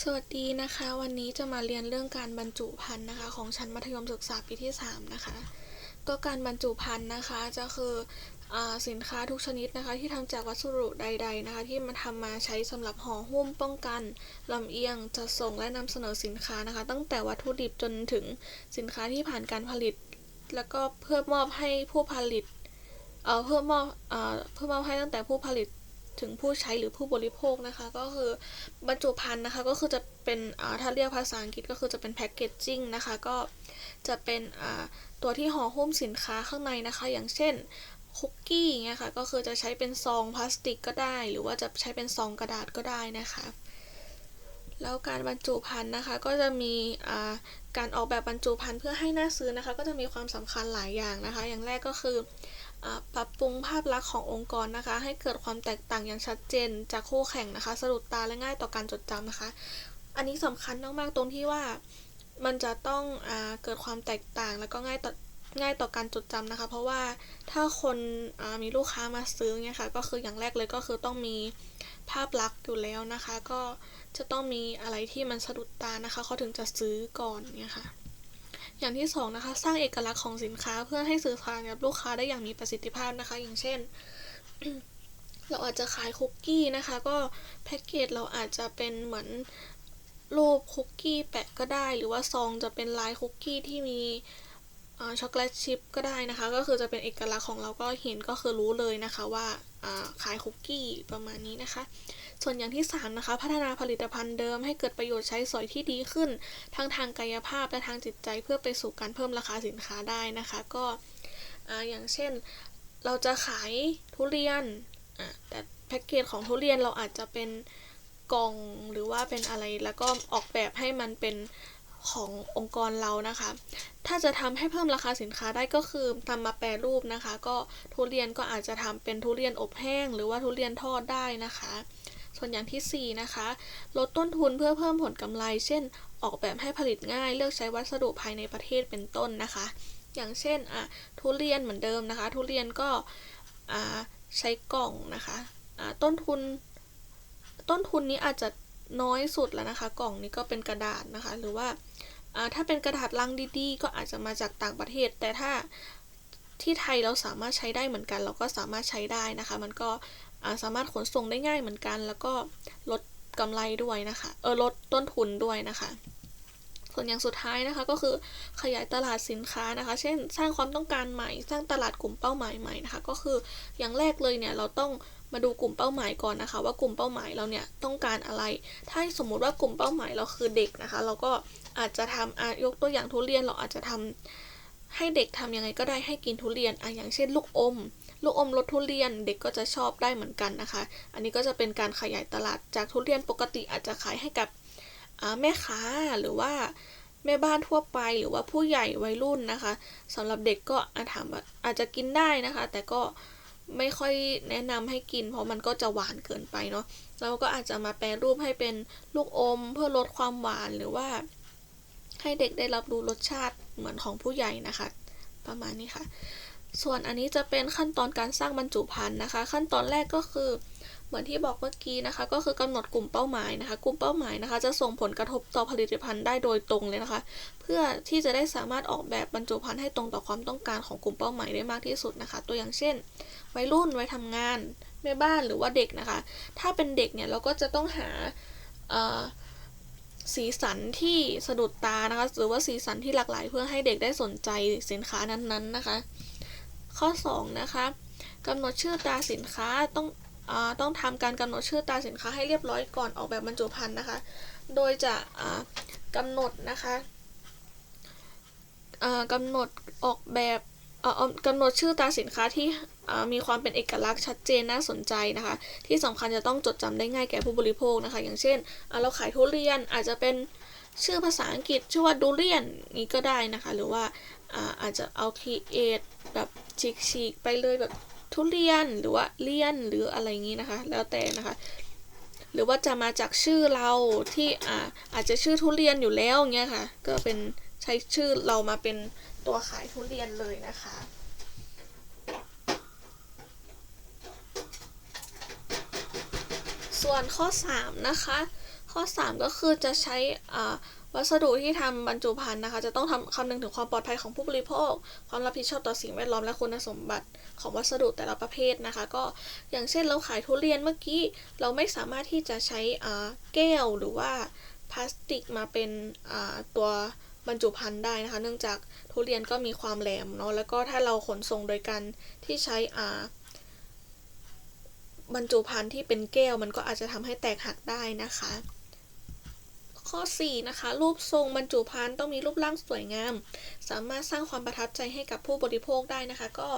สวัสดีนะคะ วันนี้จะมาเรียนเรื่องการบรรจุภัณฑ์นะคะ ของชั้นมัธยมศึกษาปีที่ 3 นะคะ ก็การบรรจุภัณฑ์นะคะจะคืออสินค้าทุกชนิดนะคะ ที่ทำจากวัสดุใด ๆนะคะ ที่มันทำมาใช้สำหรับห่อหุ้มป้องกันลำเอียงจัดส่งและนำเสนอสินค้านะคะ ตั้งแต่วัตถุดิบจนถึงสินค้าที่ผ่านการผลิต แล้วก็เพื่อมอบให้ผู้ผลิตเอ่อเพื่อมอบเอ่อเพื่อมอบให้ตั้งแต่ผู้ผลิต ถึงผู้ใช้หรือผู้บริโภคนะคะ ก็คือบรรจุภัณฑ์นะคะก็คือจะเป็นอ่าถ้าเรียกภาษาอังกฤษก็คือจะเป็นแพคเกจจิ้งนะคะก็จะเป็นอ่าตัวที่ห่อหุ้มสินค้าข้างในนะคะ อย่างเช่นคุกกี้เงี้ยค่ะก็คือจะใช้เป็นซองพลาสติกก็ได้ หรือว่าจะใช้เป็นซองกระดาษก็ได้นะคะ แล้วการบรรจุภัณฑ์นะคะก็จะมีอ่าการออกแบบบรรจุภัณฑ์เพื่อให้น่าซื้อนะคะ ก็จะมีความสำคัญหลายอย่างนะคะ อย่างแรกก็คือ ปรับปรุงภาพลักษณ์ขององค์กรนะคะ ให้เกิดความแตกต่างอย่างชัดเจน จากคู่แข่งนะคะ สะดุดตาและง่ายต่อการจดจำนะคะ อันนี้สำคัญมากๆตรงที่ว่ามันจะต้องอเกิดความแตกต่างแล้วก็ง่ายต่อง่ายต่อการจดจำนะคะ เพราะว่าถ้าคนามีลูกค้ามาซื้อเนี่ยค่ะก็คืออย่างแรกเลยก็คือต้องมีภาพลักษณ์อยู่แล้วนะคะ ก็จะต้องมีอะไรที่มันสะดุดตานะคะเขาถึงจะซื้อก่อนเนี่ยค่ะ อย่างที่สองนะคะสร้างเอกลักษณ์ของสินค้าเพื่อให้สื่อสารกับลูกค้าได้อย่างมีประสิทธิภาพนะคะ อย่างเช่น เราอาจจะขายคุกกี้นะคะ ก็แพ็กเกจเราอาจจะเป็นเหมือนรูปคุกกี้แปะก็ได้ หรือว่าซองจะเป็นลายคุกกี้ที่มีช็อกโกแลตชิพก็ได้นะคะ ก็คือจะเป็นเอกลักษณ์ของเราก็เห็นก็คือรู้เลยนะคะว่าขายคุกกี้ประมาณนี้นะคะ ส่วนอย่างที่สามนะคะ พัฒนาผลิตภัณฑ์เดิมให้เกิดประโยชน์ใช้สอยที่ดีขึ้น ทั้งทางกายภาพและทางจิตใจเพื่อไปสู่การเพิ่มราคาสินค้าได้นะคะ ก็อ่าอย่างเช่นเราจะขายทุเรียนแต่แพ็กเกจของทุเรียนเราอาจจะเป็นกล่องหรือว่าเป็นอะไรแล้วก็ออกแบบให้มันเป็นขององค์กรเรานะคะ ถ้าจะทำให้เพิ่มราคาสินค้าได้ก็คือทำมาแปรรูปนะคะ ก็ทุเรียนก็อาจจะทำเป็นทุเรียนอบแห้ง หรือว่าทุเรียนทอดได้นะคะ ส่วนอย่างที่ 4 นะคะ ลดต้นทุนเพื่อเพิ่มผลกำไร เช่น ออกแบบให้ผลิตง่าย เลือกใช้วัสดุภายในประเทศเป็นต้นนะคะ อย่างเช่นอะทุเรียนเหมือนเดิมนะคะ ทุเรียนก็อ่าใช้กล่องนะคะอ่าต้นทุน ต้นทุนนี้อาจจะน้อยสุดแล้วนะคะ กล่องนี้ก็เป็นกระดาษนะคะ หรือว่าอ่าถ้าเป็นกระดาษลังดีๆ ก็อาจจะมาจากต่างประเทศ แต่ถ้าที่ไทยเราสามารถใช้ได้เหมือนกัน เราก็สามารถใช้ได้นะคะ มันก็ สามารถขนส่งได้ง่ายเหมือนกัน แล้วก็ลดกำไรด้วยนะคะ เออลดต้นทุนด้วยนะคะ ส่วนอย่างสุดท้ายนะคะก็คือขยายตลาดสินค้านะคะ เช่น สร้างความต้องการใหม่ สร้างตลาดกลุ่มเป้าหมายใหม่นะคะ ก็คืออย่างแรกเลยเนี่ยเราต้องมาดูกลุ่มเป้าหมายก่อนนะคะ ว่ากลุ่มเป้าหมายเราเนี่ยต้องการอะไร ถ้าสมมุติว่ากลุ่มเป้าหมายเราคือเด็กนะคะ เราก็อาจจะทำอะยกตัวอย่างทุเรียนเราอาจจะทำให้เด็กทำยังไงก็ได้ให้กินทุเรียนอะอย่างเช่นลูกอม ลูกอมรสทุเรียนเด็กก็จะชอบได้เหมือนกันนะคะ อันนี้ก็จะเป็นการขยายตลาดจากทุเรียนปกติอาจจะขายให้กับแม่ค้าหรือว่าแม่บ้านทั่วไปหรือว่าผู้ใหญ่วัยรุ่นนะคะสำหรับเด็กก็อาจถามว่าอาจจะกินได้นะคะ แต่ก็ไม่ค่อยแนะนำให้กิน เพราะมันก็จะหวานเกินไปเนาะเราก็อาจจะมาแปรรูปให้เป็นลูกอมเพื่อลดความหวานหรือว่า ให้เด็กได้รับรู้รสชาติเหมือนของผู้ใหญ่นะคะ ประมาณนี้ค่ะ ส่วนอันนี้จะเป็นขั้นตอนการสร้างบรรจุภัณฑ์นะคะ ขั้นตอนแรกก็คือเหมือนที่บอกเมื่อกี้นะคะ ก็คือกำหนดกลุ่มเป้าหมายนะคะ กลุ่มเป้าหมายนะคะ จะส่งผลกระทบต่อผลิตภัณฑ์ได้โดยตรงเลยนะคะ เพื่อที่จะได้สามารถออกแบบบรรจุภัณฑ์ให้ตรงต่อความต้องการของกลุ่มเป้าหมายได้มากที่สุดนะคะ ตัวอย่างเช่นวัยรุ่นวัยทำงานแม่บ้านหรือว่าเด็กนะคะ ถ้าเป็นเด็กเนี่ยเราก็จะต้องหาสีสันที่สะดุดตานะคะ หรือว่าสีสันที่หลากหลายเพื่อให้เด็กได้สนใจสินค้านั้นๆนะคะ ข้อ 2 นะคะกำหนดชื่อตราสินค้าต้องอต้องทำการกำหนดชื่อตราสินค้าให้เรียบร้อยก่อนออกแบบบรรจุภัณฑ์นะคะ โดยจะอ่ากำหนดนะคะอ่ากำหนดออกแบบกำหนดชื่อตราสินค้าที่มีความเป็นเอกลักษณ์ชัดเจนน่าสนใจนะคะ ที่สำคัญจะต้องจดจำได้ง่ายแก่ผู้บริโภคนะคะ อย่างเช่นเราขายทุเรียนอาจจะเป็นชื่อภาษาอังกฤษชื่อว่าดูเรียนนี้ก็ได้นะคะ หรือว่า อาจจะเอาคีเอทแบบฉีกๆไปเลยแบบทุเรียนหรือว่าเลียนหรืออะไรอย่างนี้นะคะ แล้วแต่นะคะ หรือว่าจะมาจากชื่อเราที่อาอาจจะชื่อทุเรียนอยู่แล้วเงี้ยค่ะ ก็เป็นใช้ชื่อเรามาเป็นตัวขายทุเรียนเลยนะคะส่วนข้อ 3 นะคะ ข้อ 3 ก็คือจะใช้อ่าวัสดุที่ทำบรรจุภัณฑ์นะคะ จะต้องทำคำนึงถึงความปลอดภัยของผู้บริโภค ความรับผิดชอบต่อสิ่งแวดล้อมและคุณสมบัติของวัสดุแต่ละประเภทนะคะ ก็อย่างเช่นเราขายทุเรียนเมื่อกี้ เราไม่สามารถที่จะใช้อ่าแก้วหรือว่าพลาสติกมาเป็นอ่าตัวบรรจุภัณฑ์ได้นะคะ เนื่องจากทุเรียนก็มีความแหลมเนาะแล้วก็ถ้าเราขนส่งโดยการที่ใช้อ่าบรรจุภัณฑ์ที่เป็นแก้วมันก็อาจจะทำให้แตกหักได้นะคะ ข้อ 4 นะคะ รูปทรงบรรจุภัณฑ์ต้องมีรูปร่างสวยงาม สามารถสร้างความประทับใจให้กับผู้บริโภคได้นะคะ ก็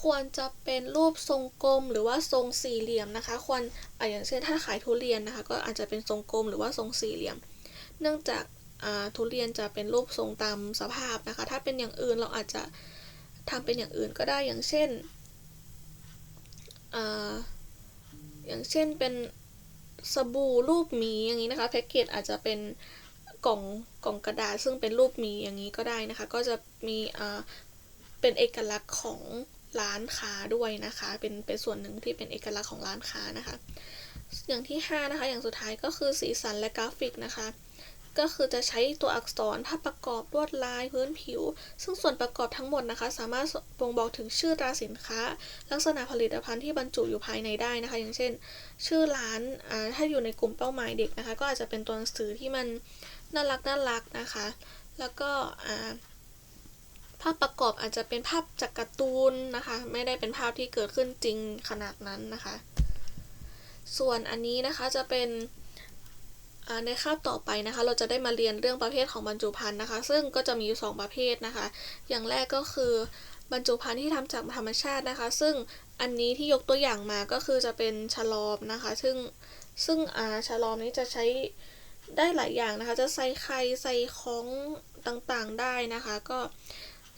ควรจะเป็นรูปทรงกลมหรือว่าทรงสี่เหลี่ยมนะคะ ควรออย่างเช่นถ้าขายทุเรียนนะคะ ก็อาจจะเป็นทรงกลมหรือว่าทรงสี่เหลี่ยม เนื่องจากทุเรียนจะเป็นรูปทรงตามสภาพนะคะ ถ้าเป็นอย่างอื่นเราอาจจะทำเป็นอย่างอื่นก็ได้อย่างเช่นออย่างเช่นเป็น สบู่รูปหมีอย่างนี้นะคะแพ็กเกจอาจจะเป็นกล่องกล่องกระดาษซึ่งเป็นรูปหมีอย่างนี้ก็ได้นะคะ ก็จะมีเป็นเอกลักษณ์ของร้านค้าด้วยนะคะ เป็นเป็นส่วนหนึ่งที่เป็นเอกลักษณ์ของร้านค้านะคะ อย่างที่ 5 นะคะ อย่างสุดท้ายก็คือสีสันและกราฟิกนะคะ ก็คือจะใช้ตัวอักษรภาพประกอบลวดลายพื้นผิว ซึ่งส่วนประกอบทั้งหมดนะคะ สามารถบ่งบอกถึงชื่อตราสินค้า ลักษณะผลิตภัณฑ์ที่บรรจุอยู่ภายในได้นะคะ อย่างเช่น ชื่อร้านถ้าอยู่ในกลุ่มเป้าหมายเด็กนะคะ ก็อาจจะเป็นตัวหนังสือที่มันน่ารักน่ารักนะคะ แล้วก็ภาพประกอบอาจจะเป็นภาพจากการ์ตูนนะคะ ไม่ได้เป็นภาพที่เกิดขึ้นจริงขนาดนั้นนะคะ ส่วนอันนี้นะคะจะเป็น ในคาบต่อไปนะคะ เราจะได้มาเรียนเรื่องประเภทของบรรจุภัณฑ์นะคะ ซึ่งก็จะมีอยู่ 2 ประเภทนะคะ อย่างแรกก็คือบรรจุภัณฑ์ที่ทำจากธรรมชาตินะคะ ซึ่งอันนี้ที่ยกตัวอย่างมาก็คือจะเป็นฉลอมนะคะ ซึ่งซึ่งอาฉลอมนี้จะใช้ได้หลายอย่างนะคะ จะใส่ไข่ใส่ของต่างๆได้นะคะ ก็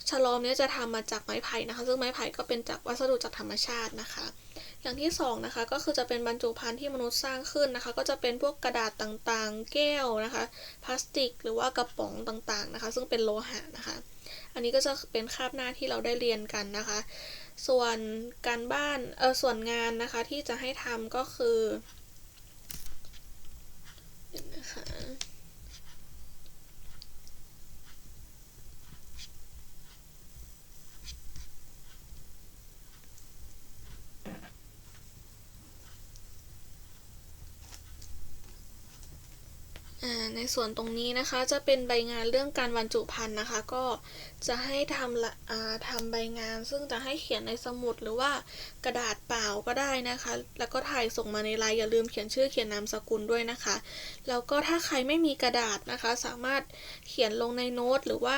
ฉลอมนี้จะทำมาจากไม้ไผ่นะคะ ซึ่งไม้ไผ่ก็เป็นจากวัสดุจากธรรมชาตินะคะ อย่างที่2นะคะก็คือจะเป็นบรรจุภัณฑ์ที่มนุษย์สร้างขึ้นนะคะ ก็จะเป็นพวกกระดาษต่างๆ แก้วนะคะ พลาสติก หรือว่ากระป๋องต่างๆนะคะ ซึ่งเป็นโลหะนะคะ อันนี้ก็จะเป็นคาบหน้าที่เราได้เรียนกันนะคะ ส่วนการบ้านเออส่วนงานนะคะที่จะให้ทำก็คือนะคะ ในส่วนตรงนี้นะคะจะเป็นใบงานเรื่องการบรรจุภัณฑ์นะคะ ก็จะให้ทำละทำใบงาน ซึ่งจะให้เขียนในสมุดหรือว่ากระดาษเปล่าก็ได้นะคะ แล้วก็ถ่ายส่งมาในไลน์อย่าลืมเขียนชื่อเขียนนามสกุลด้วยนะคะแล้วก็ถ้าใครไม่มีกระดาษนะคะ สามารถเขียนลงในโน้ตหรือว่า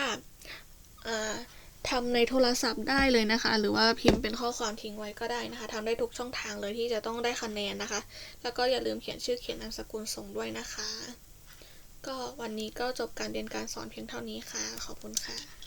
ทำในโทรศัพท์ได้เลยนะคะ หรือว่าพิมพ์เป็นข้อความทิ้งไว้ก็ได้นะคะทำได้ทุกช่องทางเลยที่จะต้องได้คะแนนนะคะ แล้วก็อย่าลืมเขียนชื่อเขียนนามสกุลส่งด้วยนะคะ ก็วันนี้ก็จบการเรียนการสอนเพียงเท่านี้ค่ะ ขอบคุณค่ะ